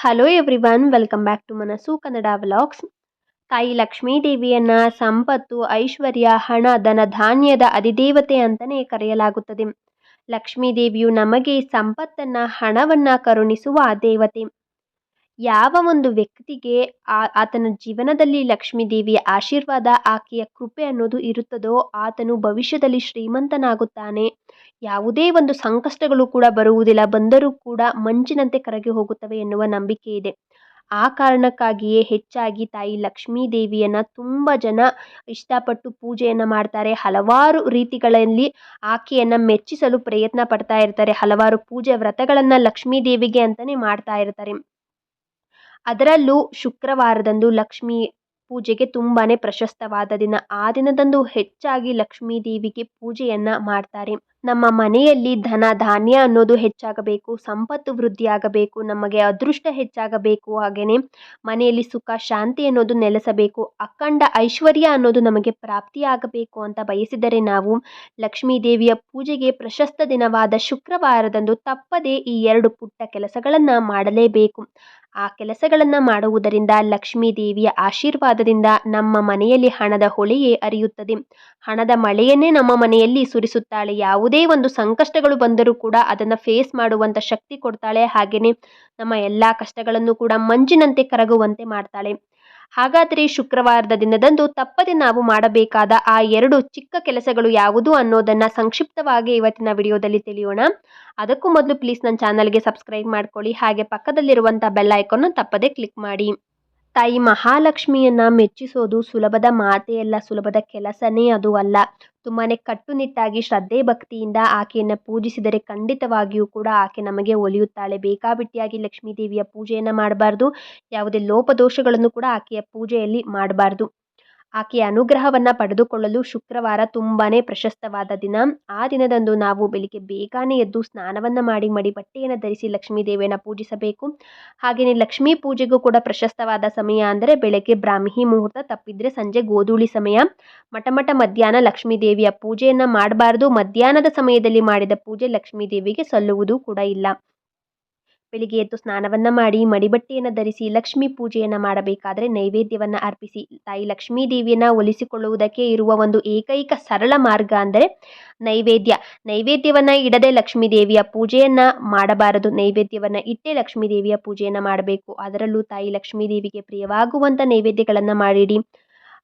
Hello everyone welcome back to Manassu Kannada vlogs ತಾಯಿ ಲಕ್ಷ್ಮೀ ದೇವಿಯನ್ನ ಸಂಪತ್ತು ಐಶ್ವರ್ಯ ಹಣ ಧನ ಧಾನ್ಯದ ಅಧಿದೇವತೆ ಅಂತಲೇ ಕರೆಯಲಾಗುತ್ತದೆ ಲಕ್ಷ್ಮೀ ದೇವಿಯು ನಮಗೆ ಸಂಪತ್ತನ್ನು ಹಣವನ್ನು ಕರುಣಿಸುವ ದೇವತೆ ಯಾವ ಒಂದು ವ್ಯಕ್ತಿಗೆ ಆತನ ಜೀವನದಲ್ಲಿ ಲಕ್ಷ್ಮೀ ದೇವಿಯ ಆಶೀರ್ವಾದ ಆಕೆಯ ಕೃಪೆ ಅನ್ನೋದು ಇರುತ್ತದೋ ಆತನು ಭವಿಷ್ಯದಲ್ಲಿ ಶ್ರೀಮಂತನಾಗುತ್ತಾನೆ ಯಾವುದೇ ಒಂದು ಸಂಕಷ್ಟಗಳು ಕೂಡ ಬರುವುದಿಲ್ಲ, ಬಂದರೂ ಕೂಡ ಮಂಜಿನಂತೆ ಕರಗಿ ಹೋಗುತ್ತವೆ ಎನ್ನುವ ನಂಬಿಕೆ ಇದೆ. ಆ ಕಾರಣಕ್ಕಾಗಿಯೇ ಹೆಚ್ಚಾಗಿ ತಾಯಿ ಲಕ್ಷ್ಮೀ ದೇವಿಯನ್ನು ತುಂಬ ಜನ ಇಷ್ಟಪಟ್ಟು ಪೂಜೆಯನ್ನು ಮಾಡ್ತಾರೆ. ಹಲವಾರು ರೀತಿಗಳಲ್ಲಿ ಆಕೆಯನ್ನು ಮೆಚ್ಚಿಸಲು ಪ್ರಯತ್ನ ಪಡ್ತಾ ಇರ್ತಾರೆ. ಹಲವಾರು ಪೂಜೆ ವ್ರತಗಳನ್ನು ಲಕ್ಷ್ಮೀ ದೇವಿಗೆ ಅಂತಲೇ ಮಾಡ್ತಾ ಇರ್ತಾರೆ. ಅದರಲ್ಲೂ ಶುಕ್ರವಾರದಂದು ಲಕ್ಷ್ಮೀ ಪೂಜೆಗೆ ತುಂಬಾ ಪ್ರಶಸ್ತವಾದ ದಿನ. ಆ ದಿನದಂದು ಹೆಚ್ಚಾಗಿ ಲಕ್ಷ್ಮೀ ದೇವಿಗೆ ಪೂಜೆಯನ್ನು ಮಾಡ್ತಾರೆ. ನಮ್ಮ ಮನೆಯಲ್ಲಿ ಧನ ಧಾನ್ಯ ಅನ್ನೋದು ಹೆಚ್ಚಾಗಬೇಕು, ಸಂಪತ್ತು ವೃದ್ಧಿಯಾಗಬೇಕು, ನಮಗೆ ಅದೃಷ್ಟ ಹೆಚ್ಚಾಗಬೇಕು, ಹಾಗೆಯೇ ಮನೆಯಲ್ಲಿ ಸುಖ, ಶಾಂತಿ ಅನ್ನೋದು ನೆಲೆಸಬೇಕು, ಅಖಂಡ ಐಶ್ವರ್ಯ ಅನ್ನೋದು ನಮಗೆ ಪ್ರಾಪ್ತಿಯಾಗಬೇಕು ಅಂತ ಬಯಸಿದರೆ ನಾವು ಲಕ್ಷ್ಮೀ ದೇವಿಯ ಪೂಜೆಗೆ ಪ್ರಶಸ್ತ ದಿನವಾದ ಶುಕ್ರವಾರದಂದು ತಪ್ಪದೇ ಈ ಎರಡು ಪುಟ್ಟ ಕೆಲಸಗಳನ್ನು ಮಾಡಲೇಬೇಕು. ಆ ಕೆಲಸಗಳನ್ನು ಮಾಡುವುದರಿಂದ ಲಕ್ಷ್ಮೀ ದೇವಿಯ ಆಶೀರ್ವಾದದಿಂದ ನಮ್ಮ ಮನೆಯಲ್ಲಿ ಹಣದ ಹೊಳೆಯೇ ಅರಿಯುತ್ತದೆ. ಹಣದ ಮಳೆಯನ್ನೇ ನಮ್ಮ ಮನೆಯಲ್ಲಿ ಸುರಿಸುತ್ತಾಳೆ. ಯಾವುದೇ ಒಂದು ಸಂಕಷ್ಟಗಳು ಬಂದರೂ ಕೂಡ ಅದನ್ನು ಫೇಸ್ ಮಾಡುವಂಥ ಶಕ್ತಿ ಕೊಡ್ತಾಳೆ. ಹಾಗೆಯೇ ನಮ್ಮ ಎಲ್ಲ ಕಷ್ಟಗಳನ್ನು ಕೂಡ ಮಂಜಿನಂತೆ ಕರಗುವಂತೆ ಮಾಡ್ತಾಳೆ. ಹಾಗಾದರೆ ಶುಕ್ರವಾರದ ದಿನದಂದು ತಪ್ಪದೆ ನಾವು ಮಾಡಬೇಕಾದ ಆ ಎರಡು ಚಿಕ್ಕ ಕೆಲಸಗಳು ಯಾವುದು ಅನ್ನೋದನ್ನು ಸಂಕ್ಷಿಪ್ತವಾಗಿ ಇವತ್ತಿನ ವಿಡಿಯೋದಲ್ಲಿ ತಿಳಿಯೋಣ. ಅದಕ್ಕೂ ಮೊದಲು ಪ್ಲೀಸ್ ನನ್ನ ಚಾನಲ್ಗೆ ಸಬ್ಸ್ಕ್ರೈಬ್ ಮಾಡ್ಕೊಳ್ಳಿ. ಹಾಗೆ ಪಕ್ಕದಲ್ಲಿರುವಂಥ ಬೆಲ್ ಐಕನ್ನು ತಪ್ಪದೆ ಕ್ಲಿಕ್ ಮಾಡಿ. ತಾಯಿ ಮಹಾಲಕ್ಷ್ಮಿಯನ್ನ ಮೆಚ್ಚಿಸೋದು ಸುಲಭದ ಮಾತೆಯಲ್ಲ ಸುಲಭದ ಕೆಲಸನೇ ಅದು ಅಲ್ಲ. ತುಂಬಾ ಕಟ್ಟುನಿಟ್ಟಾಗಿ ಶ್ರದ್ಧೆ ಭಕ್ತಿಯಿಂದ ಆಕೆಯನ್ನು ಪೂಜಿಸಿದರೆ ಖಂಡಿತವಾಗಿಯೂ ಕೂಡ ಆಕೆ ನಮಗೆ ಒಲಿಯುತ್ತಾಳೆ. ಬೇಕಾಬಿಟ್ಟಿಯಾಗಿ ಲಕ್ಷ್ಮೀ ದೇವಿಯ ಪೂಜೆಯನ್ನು ಮಾಡಬಾರ್ದು, ಯಾವುದೇ ಲೋಪದೋಷಗಳನ್ನು ಕೂಡ ಆಕೆಯ ಪೂಜೆಯಲ್ಲಿ ಮಾಡಬಾರ್ದು. ಆಕೆಯ ಅನುಗ್ರಹವನ್ನು ಪಡೆದುಕೊಳ್ಳಲು ಶುಕ್ರವಾರ ತುಂಬಾ ಪ್ರಶಸ್ತವಾದ ದಿನ. ಆ ದಿನದಂದು ನಾವು ಬೆಳಿಗ್ಗೆ ಬೇಗನೆ ಎದ್ದು ಸ್ನಾನವನ್ನು ಮಾಡಿ ಮಡಿ ಬಟ್ಟೆಯನ್ನು ಧರಿಸಿ ಲಕ್ಷ್ಮೀ ದೇವಿಯನ್ನು ಪೂಜಿಸಬೇಕು. ಹಾಗೆಯೇ ಲಕ್ಷ್ಮೀ ಪೂಜೆಗೂ ಕೂಡ ಪ್ರಶಸ್ತವಾದ ಸಮಯ ಅಂದರೆ ಬೆಳಗ್ಗೆ ಬ್ರಾಹ್ಮಿ ಮುಹೂರ್ತ, ತಪ್ಪಿದ್ರೆ ಸಂಜೆ ಗೋಧೂಳಿ ಸಮಯ. ಮಠಮಠ ಮಧ್ಯಾಹ್ನ ಲಕ್ಷ್ಮೀ ದೇವಿಯ ಪೂಜೆಯನ್ನು ಮಾಡಬಾರ್ದು. ಮಧ್ಯಾಹ್ನದ ಸಮಯದಲ್ಲಿ ಮಾಡಿದ ಪೂಜೆ ಲಕ್ಷ್ಮೀ ದೇವಿಗೆ ಸಲ್ಲುವುದು ಕೂಡ ಇಲ್ಲ. ಬೆಳಿಗ್ಗೆ ಎದ್ದು ಸ್ನಾನವನ್ನು ಮಾಡಿ, ಮಡಿಬಟ್ಟೆಯನ್ನು ಧರಿಸಿ, ಲಕ್ಷ್ಮೀ ಪೂಜೆಯನ್ನು ಮಾಡಬೇಕಾದರೆ ನೈವೇದ್ಯವನ್ನು ಅರ್ಪಿಸಿ, ತಾಯಿ ಲಕ್ಷ್ಮೀ ದೇವಿಯನ್ನು ಒಲಿಸಿಕೊಳ್ಳುವುದಕ್ಕೆ ಇರುವ ಒಂದು ಏಕೈಕ ಸರಳ ಮಾರ್ಗ ಅಂದರೆ ನೈವೇದ್ಯ. ನೈವೇದ್ಯವನ್ನು ಇಡದೆ ಲಕ್ಷ್ಮೀ ದೇವಿಯ ಪೂಜೆಯನ್ನು ಮಾಡಬಾರದು. ನೈವೇದ್ಯವನ್ನು ಇಟ್ಟೇ ಲಕ್ಷ್ಮೀ ದೇವಿಯ ಪೂಜೆಯನ್ನು ಮಾಡಬೇಕು. ಅದರಲ್ಲೂ ತಾಯಿ ಲಕ್ಷ್ಮೀ ದೇವಿಗೆ ಪ್ರಿಯವಾಗುವಂಥ ನೈವೇದ್ಯಗಳನ್ನು ಮಾಡಿಡಿ.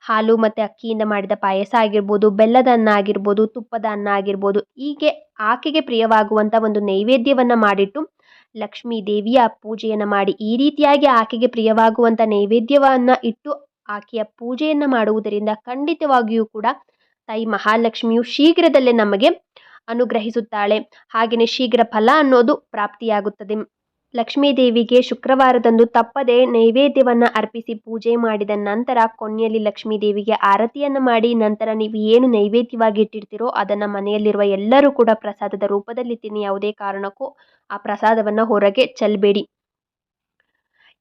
ಹಾಲು ಮತ್ತು ಅಕ್ಕಿಯಿಂದ ಮಾಡಿದ ಪಾಯಸ ಆಗಿರ್ಬೋದು, ಬೆಲ್ಲದ ಅನ್ನ ಆಗಿರ್ಬೋದು, ತುಪ್ಪದ ಅನ್ನ ಆಗಿರ್ಬೋದು, ಹೀಗೆ ಆಕೆಗೆ ಪ್ರಿಯವಾಗುವಂಥ ಒಂದು ನೈವೇದ್ಯವನ್ನು ಮಾಡಿಟ್ಟು ಲಕ್ಷ್ಮೀ ದೇವಿಯ ಪೂಜೆಯನ್ನು ಮಾಡಿ ಈ ರೀತಿಯಾಗಿ ಆಕೆಗೆ ಪ್ರಿಯವಾಗುವಂಥ ನೈವೇದ್ಯವನ್ನು ಇಟ್ಟು ಆಕೆಯ ಪೂಜೆಯನ್ನು ಮಾಡುವುದರಿಂದ ಖಂಡಿತವಾಗಿಯೂ ಕೂಡ ತಾಯಿ ಮಹಾಲಕ್ಷ್ಮಿಯು ಶೀಘ್ರದಲ್ಲೇ ನಮಗೆ ಅನುಗ್ರಹಿಸುತ್ತಾಳೆ. ಹಾಗೆಯೇ ಶೀಘ್ರ ಫಲ ಅನ್ನೋದು ಪ್ರಾಪ್ತಿಯಾಗುತ್ತದೆ. ಲಕ್ಷ್ಮೀ ದೇವಿಗೆ ಶುಕ್ರವಾರದಂದು ತಪ್ಪದೆ ನೈವೇದ್ಯವನ್ನು ಅರ್ಪಿಸಿ ಪೂಜೆ ಮಾಡಿದ ನಂತರ ಕೊನೆಯಲ್ಲಿ ಲಕ್ಷ್ಮೀದೇವಿಗೆ ಆರತಿಯನ್ನು ಮಾಡಿ ನಂತರ ನೀವು ಏನು ನೈವೇದ್ಯವಾಗಿ ಇಟ್ಟಿರ್ತೀರೋ ಅದನ್ನು ಮನೆಯಲ್ಲಿರುವ ಎಲ್ಲರೂ ಕೂಡ ಪ್ರಸಾದದ ರೂಪದಲ್ಲಿ ತಿನ್ನಿ. ಯಾವುದೇ ಕಾರಣಕ್ಕೂ ಆ ಪ್ರಸಾದವನ್ನು ಹೊರಗೆ ಚೆಲ್ಲಬೇಡಿ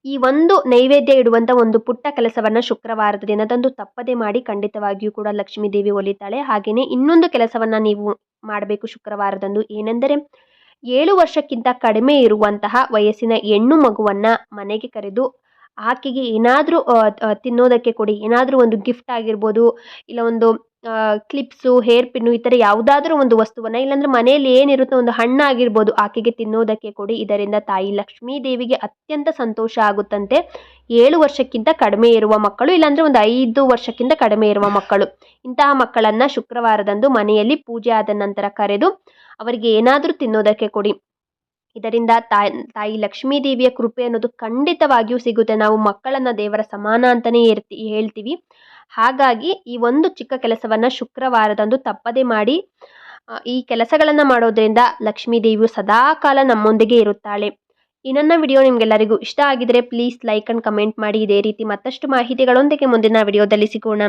ಈ ಒಂದು ನೈವೇದ್ಯ ಇಡುವಂಥ ಒಂದು ಪುಟ್ಟ ಕೆಲಸವನ್ನು ಶುಕ್ರವಾರದ ದಿನದಂದು ತಪ್ಪದೆ ಮಾಡಿ ಖಂಡಿತವಾಗಿಯೂ ಕೂಡ ಲಕ್ಷ್ಮೀದೇವಿ ಒಲಿತಾಳೆ. ಹಾಗೆಯೇ ಇನ್ನೊಂದು ಕೆಲಸವನ್ನು ನೀವು ಮಾಡಬೇಕು ಶುಕ್ರವಾರದಂದು. ಏನೆಂದರೆ ಏಳು ವರ್ಷಕ್ಕಿಂತ ಕಡಿಮೆ ಇರುವಂತಹ ವಯಸ್ಸಿನ ಹೆಣ್ಣು ಮಗುವನ್ನು ಮನೆಗೆ ಕರೆದು ಆಕೆಗೆ ಏನಾದರೂ ತಿನ್ನೋದಕ್ಕೆ ಕೊಡಿ, ಏನಾದರೂ ಒಂದು ಗಿಫ್ಟ್ ಆಗಿರ್ಬೋದು, ಇಲ್ಲ ಒಂದು ಕ್ಲಿಪ್ಸು ಹೇರ್ ಪಿನ್ನು ಈ ಥರ ಯಾವುದಾದ್ರೂ ಒಂದು ವಸ್ತುವನ್ನು, ಇಲ್ಲಾಂದರೆ ಮನೆಯಲ್ಲಿ ಏನಿರುತ್ತೋ ಒಂದು ಹಣ್ಣಾಗಿರ್ಬೋದು, ಆಕೆಗೆ ತಿನ್ನೋದಕ್ಕೆ ಕೊಡಿ. ಇದರಿಂದ ತಾಯಿ ಲಕ್ಷ್ಮೀ ದೇವಿಗೆ ಅತ್ಯಂತ ಸಂತೋಷ ಆಗುತ್ತಂತೆ. ಏಳು ವರ್ಷಕ್ಕಿಂತ ಕಡಿಮೆ ಇರುವ ಮಕ್ಕಳು, ಇಲ್ಲಾಂದರೆ ಒಂದು ಐದು ವರ್ಷಕ್ಕಿಂತ ಕಡಿಮೆ ಇರುವ ಮಕ್ಕಳು. ಇಂತಹ ಮಕ್ಕಳನ್ನು ಶುಕ್ರವಾರದಂದು ಮನೆಯಲ್ಲಿ ಪೂಜೆ ಆದ ನಂತರ ಕರೆದು, ಅವರಿಗೆ ಏನಾದರೂ ತಿನ್ನೋದಕ್ಕೆ ಕೊಡಿ. ಇದರಿಂದ ತಾಯಿ ತಾಯಿ ಲಕ್ಷ್ಮೀ ದೇವಿಯ ಕೃಪೆ ಅನ್ನೋದು ಖಂಡಿತವಾಗಿಯೂ ಸಿಗುತ್ತೆ. ನಾವು ಮಕ್ಕಳನ್ನು ದೇವರ ಸಮಾನ ಅಂತಲೇ ಇರ್ತಿ ಹೇಳ್ತೀವಿ. ಹಾಗಾಗಿ ಈ ಒಂದು ಚಿಕ್ಕ ಕೆಲಸವನ್ನು ಶುಕ್ರವಾರದಂದು ತಪ್ಪದೆ ಮಾಡಿ ಈ ಕೆಲಸಗಳನ್ನು ಮಾಡೋದ್ರಿಂದ ಲಕ್ಷ್ಮೀ ದೇವಿಯು ಸದಾಕಾಲ ನಮ್ಮೊಂದಿಗೆ ಇರುತ್ತಾಳೆ. ಈ ವಿಡಿಯೋ ನಿಮಗೆಲ್ಲರಿಗೂ ಇಷ್ಟ ಆಗಿದರೆ ಪ್ಲೀಸ್ ಲೈಕ್ ಆ್ಯಂಡ್ ಕಮೆಂಟ್ ಮಾಡಿ. ಇದೇ ರೀತಿ ಮತ್ತಷ್ಟು ಮಾಹಿತಿಗಳೊಂದಿಗೆ ಮುಂದಿನ ವಿಡಿಯೋದಲ್ಲಿ ಸಿಗೋಣ.